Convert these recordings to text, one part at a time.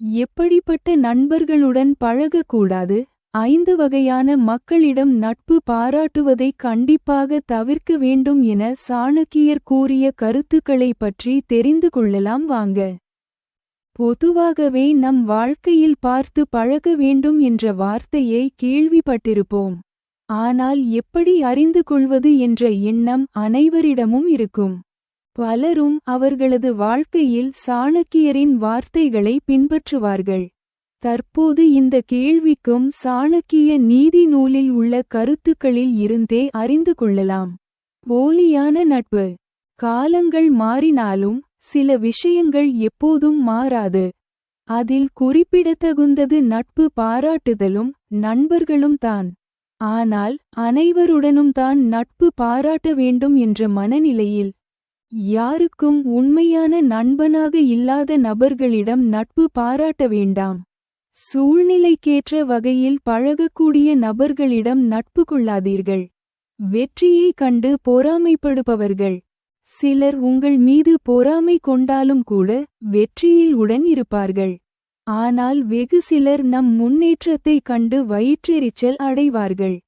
எப்படிப்பட்ட நண்பர்களுடன் பழகக்கூடாது? ஐந்து வகையான மக்களிடம் நட்பு பாராட்டுவதை கண்டிப்பாக தவிர்க்க வேண்டும் என சாணக்கியர் கூறிய கருத்துக்களை பற்றி தெரிந்து கொள்ளலாம். வாங்க. பொதுவாகவே நம் வாழ்க்கையில் பார்த்து பழக வேண்டும் என்ற வார்த்தையை கேள்விப்பட்டிருப்போம். ஆனால் எப்படி அறிந்து கொள்வது என்ற எண்ணம் அனைவரிடமும் இருக்கும். பலரும் அவர்களது வாழ்க்கையில் சாணக்கியரின் வார்த்தைகளை பின்பற்றுவார்கள். தற்போது இந்த கேள்விக்கும் சாணக்கிய நீதி நூலில் உள்ள கருத்துக்களில் இருந்தே அறிந்து கொள்ளலாம். போலியான நட்பு. காலங்கள் மாறினாலும் சில விஷயங்கள் எப்போதும் மாறாது. அதில் குறிப்பிடத்தகுந்தது நட்பு பாராட்டுதலும் நண்பர்களும் தான். ஆனால் அனைவருடனும் தான் நட்பு பாராட்ட வேண்டும் என்ற மனநிலையில் யாருக்கும் உண்மையான நண்பனாக இல்லாத நபர்களிடம் நட்பு பாராட்ட வேண்டாம். சூழ்நிலைக்கேற்ற வகையில் பழகக்கூடிய நபர்களிடம் நட்பு கொள்ளாதீர்கள். வெற்றியை கண்டு பொறாமைப்படுபவர்கள். சிலர் உங்கள் மீது பொறாமை கொண்டாலும் கூட வெற்றியில் உடன் இருப்பார்கள். ஆனால் வெகு சிலர் நம் முன்னேற்றத்தை கண்டு வயிற்றெரிச்சல் அடைவார்கள்.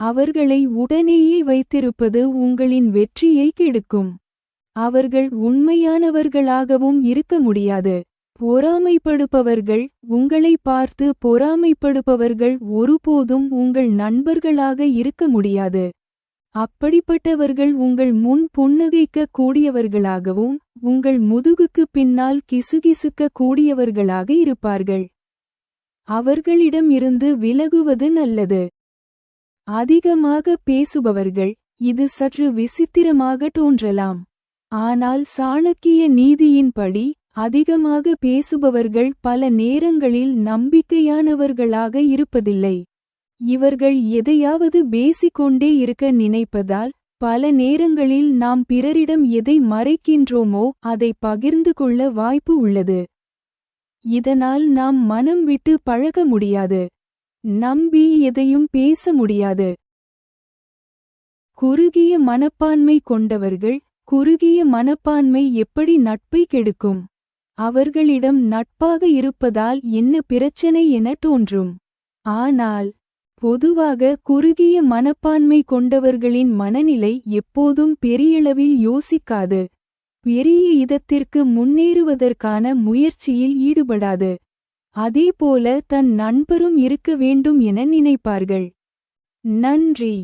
அவர்களை உடனேயே வைத்திருப்பது உங்களின் வெற்றியை கெடுக்கும். அவர்கள் உண்மையானவர்களாகவும் இருக்க முடியாது. பொறாமைப்படுபவர்கள் உங்களை பார்த்து பொறாமைப்படுபவர்கள் ஒருபோதும் உங்கள் நண்பர்களாக இருக்க முடியாது. அப்படிப்பட்டவர்கள் உங்கள் முன் புன்னகைக்க கூடியவர்களாகவும் உங்கள் முதுகுக்கு பின்னால் கிசுகிசுக்க கூடியவர்களாக இருப்பார்கள். அவர்களிடம் இருந்து விலகுவது நல்லது. அதிகமாக பேசுபவர்கள் இது சற்று விசித்திரமாக தோன்றலாம். ஆனால் சாணக்கிய நீதியின்படி அதிகமாக பேசுபவர்கள் பல நேரங்களில் நம்பிக்கையானவர்களாக இருப்பதில்லை. இவர்கள் எதையாவது பேசிக்கொண்டே இருக்க நினைப்பதால் பல நேரங்களில் நாம் பிறரிடம் எதை மறைக்கின்றோமோ அதை பகிர்ந்து கொள்ள வாய்ப்பு உள்ளது. இதனால் நாம் மனம் விட்டு பழக முடியாது. நம்பி எதையும் பேச முடியாது. குறுகிய மனப்பான்மை கொண்டவர்கள் குறுகிய மனப்பான்மை எப்படி நட்பை கெடுக்கும்? அவர்களிடம் நட்பாக இருப்பதால் என்ன பிரச்சனை என தோன்றும். ஆனால் பொதுவாக குறுகிய மனப்பான்மை கொண்டவர்களின் மனநிலை எப்போதும் பெரியளவில் யோசிக்காது. பெரிய இதத்திற்கு முன்னேறுவதற்கான முயற்சியில் ஈடுபடாது. அதேபோல தன் நண்பரும் இருக்க வேண்டும் என நினைப்பார்கள். நன்றி.